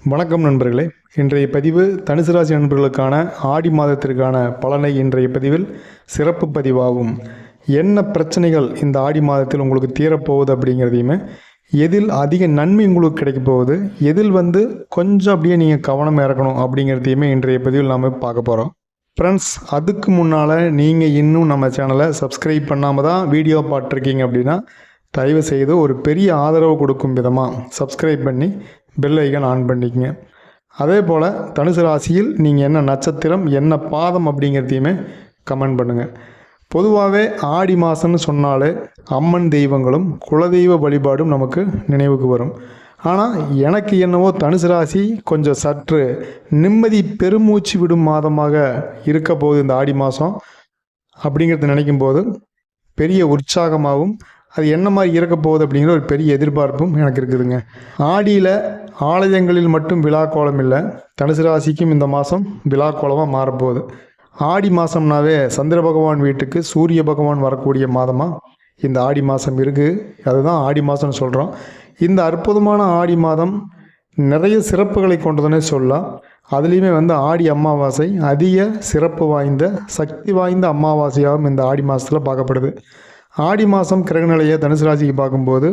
வணக்கம் நண்பர்களே. இன்றைய பதிவு தனுசு ராசி நண்பர்களுக்கான ஆடி மாதத்திற்கான பலனை இன்றைய பதிவில் சிறப்பு பதிவாகும். என்ன பிரச்சனைகள் இந்த ஆடி மாதத்தில் உங்களுக்கு தீரப்போகுது அப்படிங்கிறதையுமே எதில் அதிக நன்மை உங்களுக்கு கிடைக்க போகுது எதில் வந்து கொஞ்சம் அப்படியே நீங்கள் கவனம் இறக்கணும் அப்படிங்கிறதையுமே இன்றைய பதிவில் நாம் பார்க்க போகிறோம் ஃப்ரெண்ட்ஸ் அதுக்கு முன்னால் நீங்கள் இன்னும் நம்ம சேனலை சப்ஸ்கிரைப் பண்ணாமல் தான் வீடியோ பார்த்துருக்கீங்க அப்படின்னா தயவு செய்து ஒரு பெரிய ஆதரவு கொடுக்கும் விதமாக சப்ஸ்கிரைப் பண்ணி பெல் ஐக்கன் ஆன் பண்ணிக்கங்க. அதே போல் தனுசு ராசியில் நீங்கள் என்ன நட்சத்திரம் என்ன பாதம் அப்படிங்கிறதையுமே கமெண்ட் பண்ணுங்கள் பொதுவாகவே ஆடி மாதம்னு சொன்னாலே அம்மன் தெய்வங்களும் குலதெய்வ வழிபாடும் நமக்கு நினைவுக்கு வரும். ஆனால் எனக்கு என்னவோ தனுசு ராசி கொஞ்சம் சற்று நிம்மதி பெருமூச்சு விடும் மாதமாக இருக்க போகுது இந்த ஆடி மாதம் அப்படிங்கிறத நினைக்கும் போது பெரிய உற்சாகமாகவும் அது என்ன மாதிரி இருக்க போகுது அப்படிங்கிற ஒரு பெரிய எதிர்பார்ப்பும் எனக்கு இருக்குதுங்க. ஆடியில் ஆலயங்களில் மட்டும் விழா கோலம் இல்லை. தனுசு ராசிக்கும் இந்த மாதம் விழா கோலமாக மாறப்போகுது. ஆடி மாதம்னாவே சந்திர பகவான் வீட்டுக்கு சூரிய பகவான் வரக்கூடிய மாதமாக இந்த ஆடி மாதம் இருக்குது அதுதான் ஆடி மாதம்னு சொல்கிறோம் இந்த அற்புதமான ஆடி மாதம் நிறைய சிறப்புகளை கொண்டதுன்னே சொல்லலாம். அதுலேயுமே வந்து ஆடி அமாவாசை அதிக சிறப்பு வாய்ந்த சக்தி வாய்ந்த அமாவாசையாகவும் இந்த ஆடி மாதத்தில் பார்க்கப்படுது. ஆடி மாதம் கிரகநிலையை தனுசு ராசிக்கு பார்க்கும்போது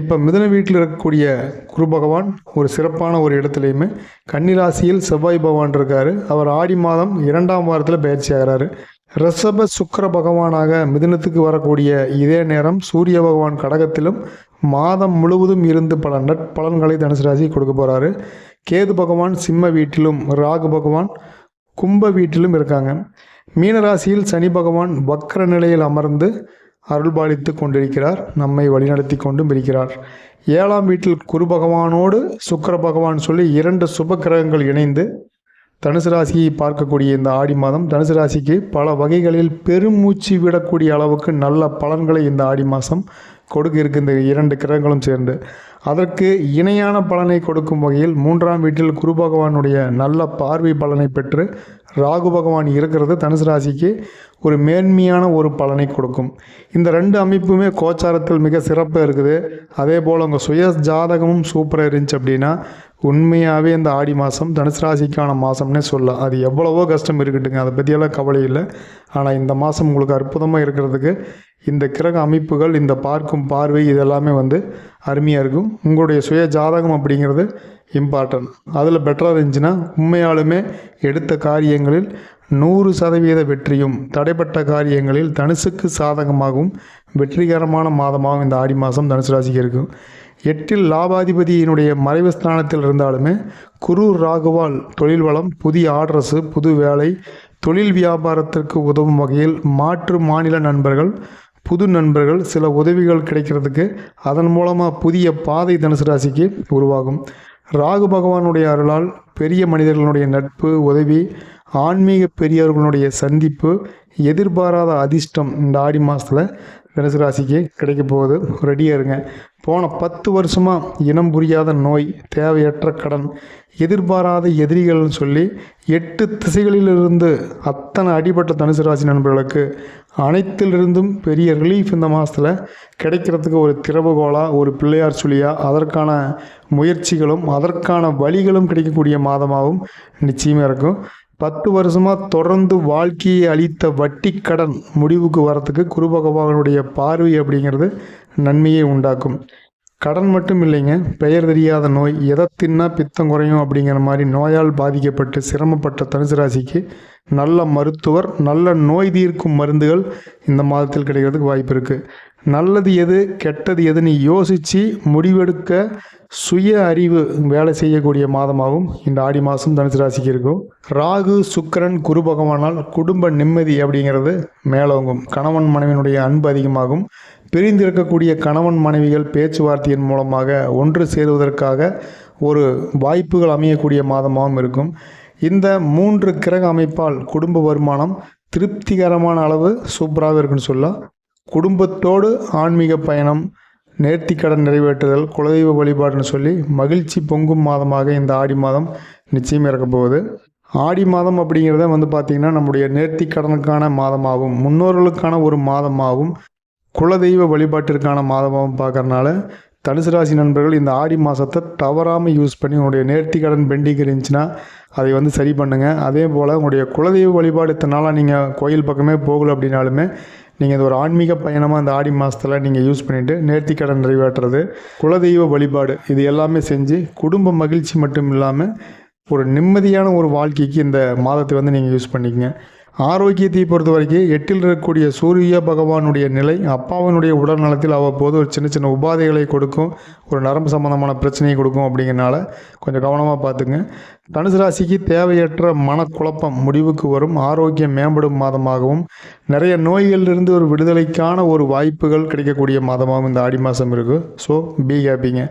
இப்போ மிதுன வீட்டில் இருக்கக்கூடிய குரு பகவான் ஒரு சிறப்பான ஒரு இடத்துலையுமே கன்னிராசியில் செவ்வாய் பகவான் இருக்கார். அவர் ஆடி மாதம் இரண்டாம் வாரத்தில் பயிற்சி ஆகிறாரு. ரிஷப சுக்கர பகவானாக மிதுனத்துக்கு வரக்கூடிய இதே நேரம் சூரிய பகவான் கடகத்திலும் மாதம் முழுவதும் இருந்து பல நட்பலன்களை தனுசு ராசி கொடுக்க போகிறாரு கேது பகவான் சிம்ம வீட்டிலும் ராகு பகவான் கும்ப வீட்டிலும் இருக்காங்க. மீனராசியில் சனி பகவான் வக்கர நிலையில் அமர்ந்து அருள்பாலித்து கொண்டிருக்கிறார் நம்மை வழிநடத்தி கொண்டும் இருக்கிறார். ஏழாம் வீட்டில் குரு பகவானோடு சுக்கர பகவான் சொல்லி இரண்டு சுப கிரகங்கள் இணைந்து தனுசு ராசியை பார்க்கக்கூடிய இந்த ஆடி மாதம் தனுசு ராசிக்கு பல வகைகளில் பெருமூச்சு விடக்கூடிய அளவுக்கு நல்ல பலன்களை இந்த ஆடி மாதம் கொடுக்க இருக்கு இந்த இரண்டு கிரகங்களும் சேர்ந்து. அதற்கு இணையான பலனை கொடுக்கும் வகையில் மூன்றாம் வீட்டில் குரு பகவானுடைய நல்ல பார்வை பலனை பெற்று ராகு பகவான் இருக்கிறது தனுசு ராசிக்கு ஒரு மேன்மையான ஒரு பலனை கொடுக்கும். இந்த ரெண்டு அமைப்புமே கோச்சாரத்தில் மிக சிறப்பாக இருக்குது. அதே போல் உங்கள் சுய ஜாதகமும் சூப்பராக இருந்துச்சு அப்படின்னா உண்மையாகவே இந்த ஆடி மாதம் தனுசு ராசிக்கான மாதம்னே சொல்லலாம். அது எவ்வளவோ கஷ்டம் இருக்கட்டுங்க. அதை பற்றியெல்லாம் கவலை இல்லை. ஆனால் இந்த மாதம் உங்களுக்கு அற்புதமாக இருக்கிறதுக்கு இந்த கிரக அமைப்புகள் இந்த பார்க்கும் பார்வை இதெல்லாமே வந்து அருமையாக இருக்கும். உங்களுடைய சுய ஜாதகம் அப்படிங்கிறது இம்பார்ட்டன்ட் அதில் பெட்டராக இருந்துச்சுன்னா உண்மையாலுமே எடுத்த காரியங்களில் நூறு சதவீத வெற்றியும் தடைப்பட்ட காரியங்களில் தனுசுக்கு சாதகமாகவும் வெற்றிகரமான மாதமாகவும் இந்த ஆடி மாதம் தனுசு ராசிக்கு இருக்கும். எட்டில் லாபாதிபதியினுடைய மறைவு ஸ்தானத்தில் இருந்தாலுமே குரு ராகுவால் தொழில் வளம் புதிய ஆட்ரஸு புது வேலை தொழில் வியாபாரத்திற்கு உதவும் வகையில் மாற்று மாநில நண்பர்கள் புது நண்பர்கள் சில உதவிகள் கிடைக்கிறதுக்கு அதன் மூலமாக புதிய பாதை தனுசு ராசிக்கு உருவாகும். ராகு பகவானுடைய அருளால் பெரிய மனிதர்களுடைய நட்பு உதவி ஆன்மீக பெரியவர்களுடைய சந்திப்பு எதிர்பாராத அதிர்ஷ்டம் இந்த ஆடி மாதத்தில் தனுசு ராசிக்கு கிடைக்க போகுது. ரெடியாக இருங்க. போன பத்து வருஷமாக இனம் புரியாத நோய் தேவையற்ற கடன் எதிர்பாராத எதிரிகள்னு சொல்லி எட்டு திசைகளிலிருந்து அத்தனை அடிபட்ட தனுசு ராசி நண்பர்களுக்கு அனைத்திலிருந்தும் பெரிய ரிலீஃப் இந்த மாதத்தில் கிடைக்கிறதுக்கு ஒரு திறவுகோலாக ஒரு பிள்ளையார் சுழியாக அதற்கான முயற்சிகளும் அதற்கான வழிகளும் கிடைக்கக்கூடிய மாதமாகவும் நிச்சயமாக இருக்கும். பத்து வருஷமாக தொடர்ந்து வாழ்க்கையை அளித்த வட்டி கடன் முடிவுக்கு வரத்துக்கு குரு பகவானுடைய பார்வை அப்படிங்கிறது நன்மையை உண்டாக்கும். கடன் மட்டும் இல்லைங்க பெயர் தெரியாத நோய் எதை தின்னா பித்தம் குறையும் அப்படிங்கிற மாதிரி நோயால் பாதிக்கப்பட்டு சிரமப்பட்ட தனுசு ராசிக்கு நல்ல மருத்துவர் நல்ல நோய் தீர்க்கும் மருந்துகள் இந்த மாதத்தில் கிடைக்கிறதுக்கு வாய்ப்பு இருக்குது நல்லது எது கெட்டது எதுன்னு யோசித்து முடிவெடுக்க சுய அறிவு வேலை செய்யக்கூடிய மாதமாகவும் இந்த ஆடி மாதம் தனுசு ராசிக்கு இருக்கும். ராகு சுக்கரன் குரு பகவானால் குடும்ப நிம்மதி அப்படிங்கிறது மேலோங்கும். கணவன் மனைவியினுடைய அன்பு அதிகமாகும். பிரிந்திருக்கக்கூடிய கணவன் மனைவிகள் பேச்சுவார்த்தையின் மூலமாக ஒன்று சேருவதற்காக ஒரு வாய்ப்புகள் அமையக்கூடிய மாதமாகவும் இருக்கும். இந்த மூன்று கிரக அமைப்பால் குடும்ப வருமானம் திருப்திகரமான அளவு சூப்பராக இருக்குன்னு சொல்லலாம். குடும்பத்தோடு ஆன்மீக பயணம் நேர்த்திக்கடன் நிறைவேற்றுதல் குலதெய்வ வழிபாடுன்னு சொல்லி மகிழ்ச்சி பொங்கும் மாதமாக இந்த ஆடி மாதம் நிச்சயம் இருக்க போகுது. ஆடி மாதம் அப்படிங்கிறத வந்து பார்த்திங்கன்னா நம்முடைய நேர்த்திக்கடனுக்கான மாதமாகவும் முன்னோர்களுக்கான ஒரு மாதமாகவும் குலதெய்வ வழிபாட்டிற்கான மாதமாகவும் பார்க்கறனால தனுசு ராசி நண்பர்கள் இந்த ஆடி மாதத்தை தவறாமல் யூஸ் பண்ணி உங்களுடைய நேர்த்தி கடன் பெண்டிங் இருந்துச்சுன்னா அதை வந்து சரி பண்ணுங்கள் அதே போல் உங்களுடைய குலதெய்வ வழிபாடு இத்தனை நாளாக நீங்கள் கோயில் பக்கமே போகலை அப்படின்னாலுமே நீங்கள் இது ஒரு ஆன்மீக பயணமாக இந்த ஆடி மாதத்தில் நீங்கள் யூஸ் பண்ணிவிட்டு நேர்த்தி கடன் நிறைவேற்றுறது குலதெய்வ வழிபாடு இது எல்லாமே செஞ்சு குடும்ப மகிழ்ச்சி மட்டும் இல்லாமல் ஒரு நிம்மதியான ஒரு வாழ்க்கைக்கு இந்த மாதத்தை வந்து நீங்கள் யூஸ் பண்ணிக்கங்க. ஆரோக்கியத்தை பொறுத்த வரைக்கும் எட்டில் இருக்கக்கூடிய சூரிய பகவானுடைய நிலை அப்பாவினுடைய உடல் நலத்தில் அவ்வப்போது ஒரு சின்ன சின்ன உபாதைகளை கொடுக்கும் ஒரு நரம்பு சம்பந்தமான பிரச்சனையை கொடுக்கும் அப்படிங்கிறனால கொஞ்சம் கவனமாக பார்த்துங்க. தனுசு ராசிக்கு தேவையற்ற மனக்குழப்பம் முடிவுக்கு வரும் ஆரோக்கியம் மேம்படும் மாதமாகவும் நிறைய நோய்களிலிருந்து ஒரு விடுதலைக்கான ஒரு வாய்ப்புகள் கிடைக்கக்கூடிய மாதமாகவும் இந்த ஆடி மாதம் இருக்குது ஸோ பி ஹாப்பிங்க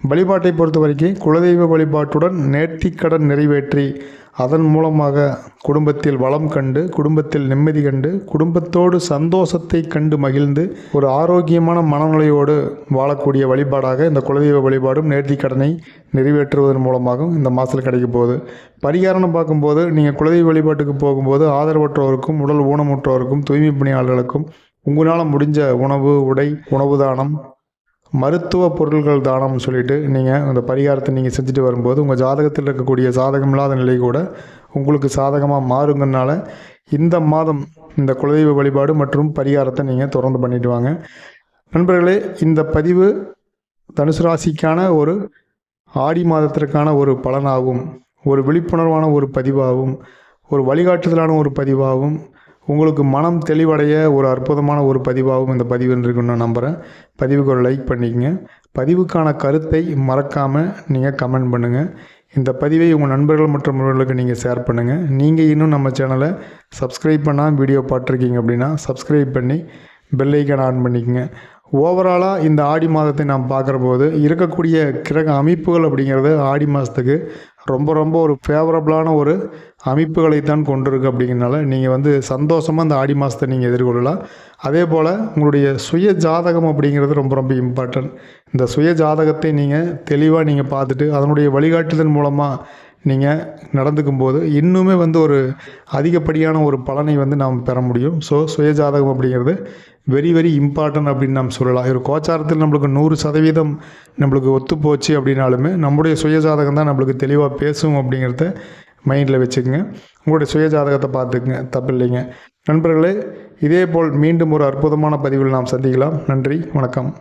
வழிபாட்டை பொறுத்த வரைக்கும் குலதெய்வ வழிபாட்டுடன் நேர்த்திக்கடன் நிறைவேற்றி அதன் மூலமாக குடும்பத்தில் வளம் கண்டு குடும்பத்தில் நிம்மதி கண்டு குடும்பத்தோடு சந்தோஷத்தை கண்டு மகிழ்ந்து ஒரு ஆரோக்கியமான மனநிலையோடு வாழக்கூடிய வழிபாடாக இந்த குலதெய்வ வழிபாடும் நேர்த்திக்கடனை நிறைவேற்றுவதன் மூலமாகவும் இந்த மாதத்தில் கிடைக்க போகுது. பரிகாரம் பார்க்கும்போது நீங்கள் குலதெய்வ வழிபாட்டுக்கு போகும்போது ஆதரவற்றோருக்கும் உடல் ஊனமுற்றோருக்கும் தூய்மை பணியாளர்களுக்கும் உங்களால் முடிஞ்ச உணவு உடை உணவு தானம் மருத்துவ பொருட்கள் தானம்னு சொல்லிட்டு நீங்கள் அந்த பரிகாரத்தை நீங்கள் செஞ்சுட்டு வரும்போது உங்கள் ஜாதகத்தில் இருக்கக்கூடிய சாதகம் இல்லாத நிலை கூட உங்களுக்கு சாதகமாக மாறுங்கனால இந்த மாதம் இந்த குலதெய்வ வழிபாடு மற்றும் பரிகாரத்தை நீங்கள் தொடர்ந்து பண்ணிட்டு வாங்க. நண்பர்களே இந்த பதிவு தனுசு ராசிக்கான ஒரு ஆடி மாதத்திற்கான ஒரு பலனாகும். ஒரு விழிப்புணர்வான ஒரு பதிவாகும். ஒரு வழிகாட்டுதலான ஒரு பதிவாகும். உங்களுக்கு மனம் தெளிவடைய ஒரு அற்புதமான ஒரு பதிவாகவும் இந்த பதிவு இருக்குன்னு நான் நம்புகிறேன் பதிவுக்கு ஒரு லைக் பண்ணிக்கங்க. பதிவுக்கான கருத்தை மறக்காமல் நீங்கள் கமெண்ட் பண்ணுங்கள் இந்த பதிவை உங்கள் நண்பர்கள் மற்றும் உறவுகளுக்கு நீங்கள் ஷேர் பண்ணுங்கள் நீங்கள் இன்னும் நம்ம சேனலை சப்ஸ்கிரைப் பண்ணால் வீடியோ பார்த்துருக்கீங்க அப்படின்னா சப்ஸ்கிரைப் பண்ணி பெல் ஆன் பண்ணிக்கோங்க. ஓவராலாக இந்த ஆடி மாதத்தை நாம் பார்க்குற போது இருக்கக்கூடிய கிரக அமைப்புகள் அப்படிங்கிறது ஆடி மாதத்துக்கு ரொம்ப ரொம்ப ஒரு ஃபேவரபுளான ஒரு அமைப்புகளை தான் கொண்டிருக்கு அப்படிங்கிறனால நீங்கள் வந்து சந்தோஷமாக அந்த ஆடி மாதத்தை நீங்கள் எதிர்கொள்ளலாம். அதே போல் உங்களுடைய சுய ஜாதகம் அப்படிங்கிறது ரொம்ப ரொம்ப இம்பார்ட்டன்ட் இந்த சுய ஜாதகத்தை நீங்கள் தெளிவாக நீங்கள் பார்த்துட்டு அதனுடைய வழிகாட்டுதல் மூலமாக நீங்கள் நடந்துக்கும் போது இன்னுமே வந்து ஒரு அதிகப்படியான ஒரு பலனை வந்து நாம் பெற முடியும். ஸோ சுயஜாதகம் அப்படிங்கிறது வெரி வெரி இம்பார்ட்டன்ட் அப்படின்னு நாம் சொல்லலாம். ஒரு கோச்சாரத்தில் நம்மளுக்கு நூறு சதவீதம் நம்மளுக்கு ஒத்து போச்சு அப்படின்னாலுமே நம்முடைய சுயஜாதகம் தான் நம்மளுக்கு தெளிவாக பேசும் அப்படிங்கிறத மைண்டில் வச்சுக்கோங்க. உங்களுடைய சுயஜாதகத்தை பார்த்துக்குங்க. தப்பு இல்லைங்க. நண்பர்களே இதே போல் மீண்டும் ஒரு அற்புதமான பதிவில் நாம் சந்திக்கலாம். நன்றி வணக்கம்.